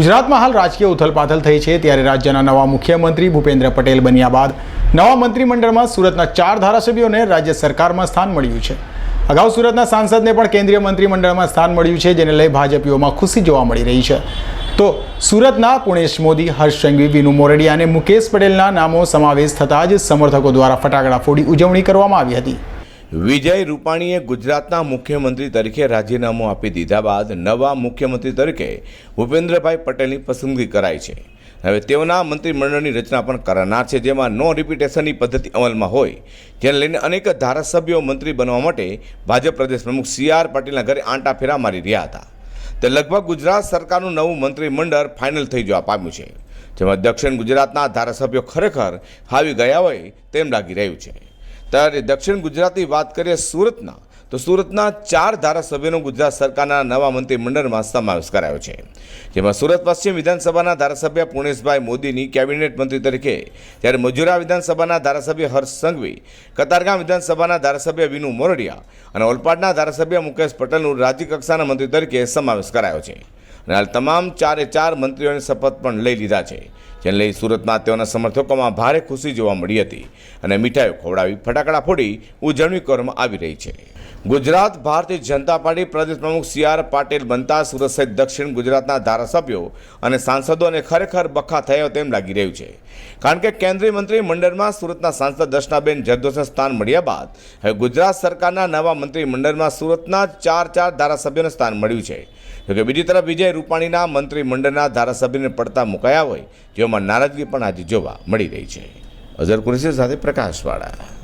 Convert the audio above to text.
ગુજરાતમાં હાલ રાજકીય ઉથલપાથલ થઈ છે ત્યારે રાજ્યના નવા મુખ્યમંત્રી ભૂપેન્દ્ર પટેલ બન્યા બાદ નવા મંત્રીમંડળમાં સુરતના ચાર ધારાસભ્યોને રાજ્ય સરકારમાં સ્થાન મળ્યું છે. અગાઉ સુરતના સાંસદને પણ કેન્દ્રીય મંત્રીમંડળમાં સ્થાન મળ્યું છે, જેને લઈ ભાજપીઓમાં ખુશી જોવા મળી રહી છે. તો સુરતના પુણેશ મોદી, હર્ષ સંઘવી, વિનુ મોરડિયા અને મુકેશ પટેલના નામો સમાવેશ થતાં જ સમર્થકો દ્વારા ફટાકડા ફોડી ઉજવણી કરવામાં આવી હતી. વિજય રૂપાણીએ ગુજરાતના મુખ્યમંત્રી તરીકે રાજીનામું આપી દીધા બાદ નવા મુખ્યમંત્રી તરીકે ભૂપેન્દ્રભાઈ પટેલની પસંદગી કરાઈ છે. હવે તેઓના મંત્રીમંડળની રચના પણ કરનાર છે, જેમાં નો રિપીટેશનની પદ્ધતિ અમલમાં હોય, જેને લઈને અનેક ધારાસભ્યો મંત્રી બનવા માટે ભાજપ પ્રદેશ પ્રમુખ સી આર પાટીલના ઘરે આંટા ફેરા મારી રહ્યા હતા. તે લગભગ ગુજરાત સરકારનું નવું મંત્રીમંડળ ફાઇનલ થઈ જવા પામ્યું છે, જેમાં દક્ષિણ ગુજરાતના ધારાસભ્યો ખરેખર હાવી ગયા હોય તેમ લાગી રહ્યું છે. ત્યારે દક્ષિણ ગુજરાતની વાત કરીએ સુરતના, તો સુરતના ચાર ધારાસભ્યોનો ગુજરાત સરકારના નવા મંત્રીમંડળમાં સમાવેશ કરાયો છે. જેમાં સુરત પશ્ચિમ વિધાનસભાના ધારાસભ્ય પુણેશભાઈ મોદીની કેબિનેટ મંત્રી તરીકે જ્યારે મજુરા વિધાનસભાના ધારાસભ્ય હર્ષ સંઘવી, કતારગામ વિધાનસભાના ધારાસભ્ય વિનુ મોરડિયા અને ઓલપાડના ધારાસભ્ય મુકેશ પટેલનું રાજ્ય કક્ષાના મંત્રી તરીકે સમાવેશ કરાયો છે. અને હાલ તમામ ચારે ચાર મંત્રીઓને શપથ પણ લઈ લીધા છે, જેને લઈ સુરતમાં તેઓના સમર્થકોમાં ભારે ખુશી જોવા મળી હતી અને મીઠાઈઓ ખવડાવી ફટાકડા ફોડી ઉજવણી કરવામાં આવી રહી છે. ગુજરાત ભારતીય જનતા પાર્ટી પ્રદેશ પ્રમુખ સી આર પાટીલ બનતા સુરત સહિત દક્ષિણ ગુજરાતના ધારાસભ્યો અને સાંસદોને ખરેખર બખા થયો તેમ લાગી રહ્યું છે. કારણ કે કેન્દ્રીય મંત્રી મંડળમાં સુરતના સાંસદ દર્શનાબેન જરદોસને સ્થાન મળ્યા બાદ હવે ગુજરાત સરકારના નવા મંત્રીમંડળમાં સુરતના ચાર ચાર ધારાસભ્યોને સ્થાન મળ્યું છે. જોકે બીજી તરફ વિજય રૂપાણીના મંત્રીમંડળના ધારાસભ્યને પડતા મુકાયા હોય જેમાં નારાજગી પણ આજે જોવા મળી રહી છે. અઝર કુરેશી સાથે પ્રકાશવાળા.